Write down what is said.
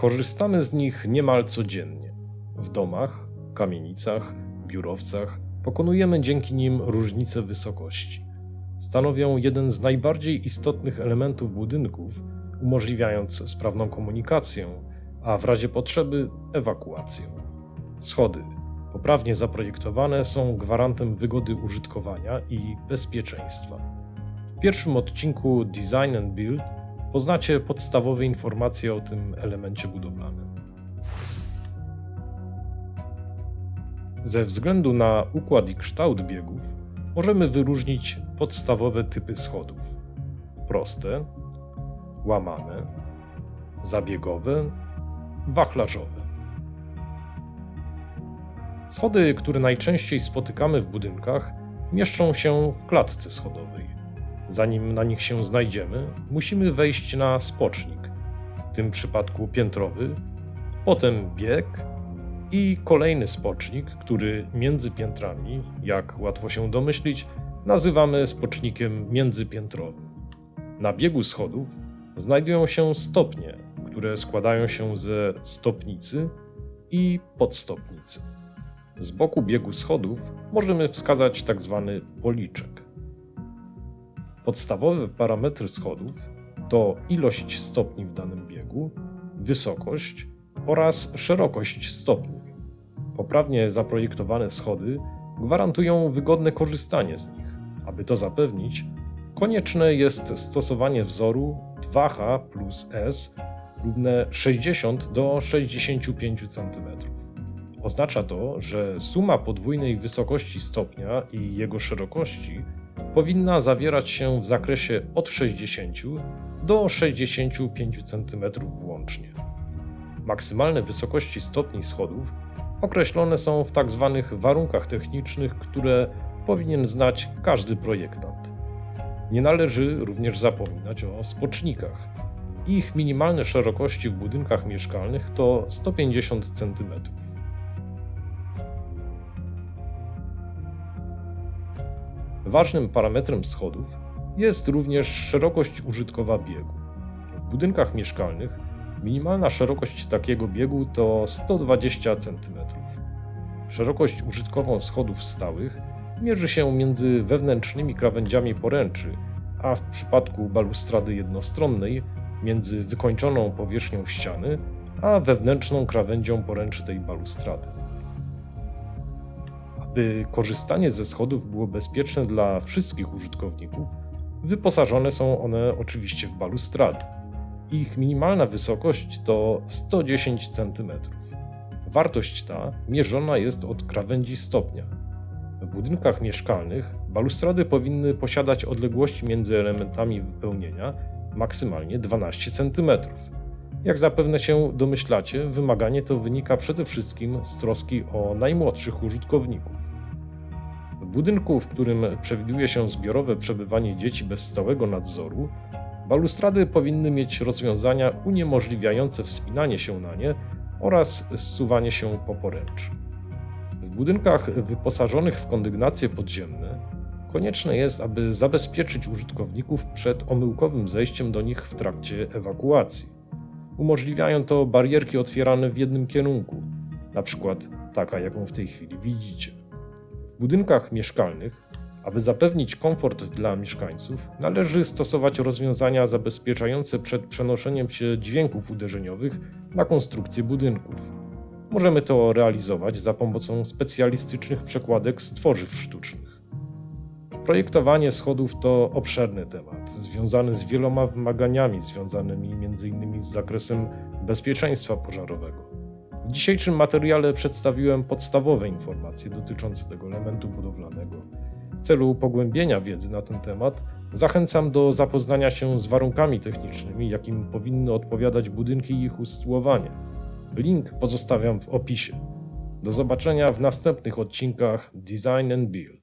Korzystamy z nich niemal codziennie. W domach, kamienicach, biurowcach pokonujemy dzięki nim różnice wysokości. Stanowią jeden z najbardziej istotnych elementów budynków, umożliwiając sprawną komunikację, a w razie potrzeby ewakuację. Schody, poprawnie zaprojektowane, są gwarantem wygody użytkowania i bezpieczeństwa. W pierwszym odcinku Design and Build poznacie podstawowe informacje o tym elemencie budowlanym. Ze względu na układ i kształt biegów możemy wyróżnić podstawowe typy schodów: proste, łamane, zabiegowe, wachlarzowe. Schody, które najczęściej spotykamy w budynkach, mieszczą się w klatce schodowej. Zanim na nich się znajdziemy, musimy wejść na spocznik, w tym przypadku piętrowy, potem bieg i kolejny spocznik, który między piętrami, jak łatwo się domyślić, nazywamy spocznikiem międzypiętrowym. Na biegu schodów znajdują się stopnie, które składają się ze stopnicy i podstopnicy. Z boku biegu schodów możemy wskazać tzw. policzek. Podstawowe parametry schodów to ilość stopni w danym biegu, wysokość oraz szerokość stopni. Poprawnie zaprojektowane schody gwarantują wygodne korzystanie z nich. Aby to zapewnić, konieczne jest stosowanie wzoru 2H plus S równe 60 do 65 cm. Oznacza to, że suma podwójnej wysokości stopnia i jego szerokości powinna zawierać się w zakresie od 60 do 65 cm włącznie. Maksymalne wysokości stopni schodów określone są w tzw. warunkach technicznych, które powinien znać każdy projektant. Nie należy również zapominać o spocznikach. Ich minimalne szerokości w budynkach mieszkalnych to 150 cm. Ważnym parametrem schodów jest również szerokość użytkowa biegu. W budynkach mieszkalnych minimalna szerokość takiego biegu to 120 cm. Szerokość użytkową schodów stałych mierzy się między wewnętrznymi krawędziami poręczy, a w przypadku balustrady jednostronnej między wykończoną powierzchnią ściany a wewnętrzną krawędzią poręczy tej balustrady. Aby korzystanie ze schodów było bezpieczne dla wszystkich użytkowników, wyposażone są one oczywiście w balustrady. Ich minimalna wysokość to 110 cm. Wartość ta mierzona jest od krawędzi stopnia. W budynkach mieszkalnych balustrady powinny posiadać odległości między elementami wypełnienia maksymalnie 12 cm. Jak zapewne się domyślacie, wymaganie to wynika przede wszystkim z troski o najmłodszych użytkowników. W budynku, w którym przewiduje się zbiorowe przebywanie dzieci bez stałego nadzoru, balustrady powinny mieć rozwiązania uniemożliwiające wspinanie się na nie oraz zsuwanie się po poręczy. W budynkach wyposażonych w kondygnacje podziemne konieczne jest, aby zabezpieczyć użytkowników przed omyłkowym zejściem do nich w trakcie ewakuacji. Umożliwiają to barierki otwierane w jednym kierunku, na przykład taka, jaką w tej chwili widzicie. W budynkach mieszkalnych, aby zapewnić komfort dla mieszkańców, należy stosować rozwiązania zabezpieczające przed przenoszeniem się dźwięków uderzeniowych na konstrukcję budynków. Możemy to realizować za pomocą specjalistycznych przekładek z tworzyw sztucznych. Projektowanie schodów to obszerny temat, związany z wieloma wymaganiami związanymi m.in. z zakresem bezpieczeństwa pożarowego. W dzisiejszym materiale przedstawiłem podstawowe informacje dotyczące tego elementu budowlanego. W celu pogłębienia wiedzy na ten temat zachęcam do zapoznania się z warunkami technicznymi, jakim powinny odpowiadać budynki i ich usytuowanie. Link pozostawiam w opisie. Do zobaczenia w następnych odcinkach Design and Build.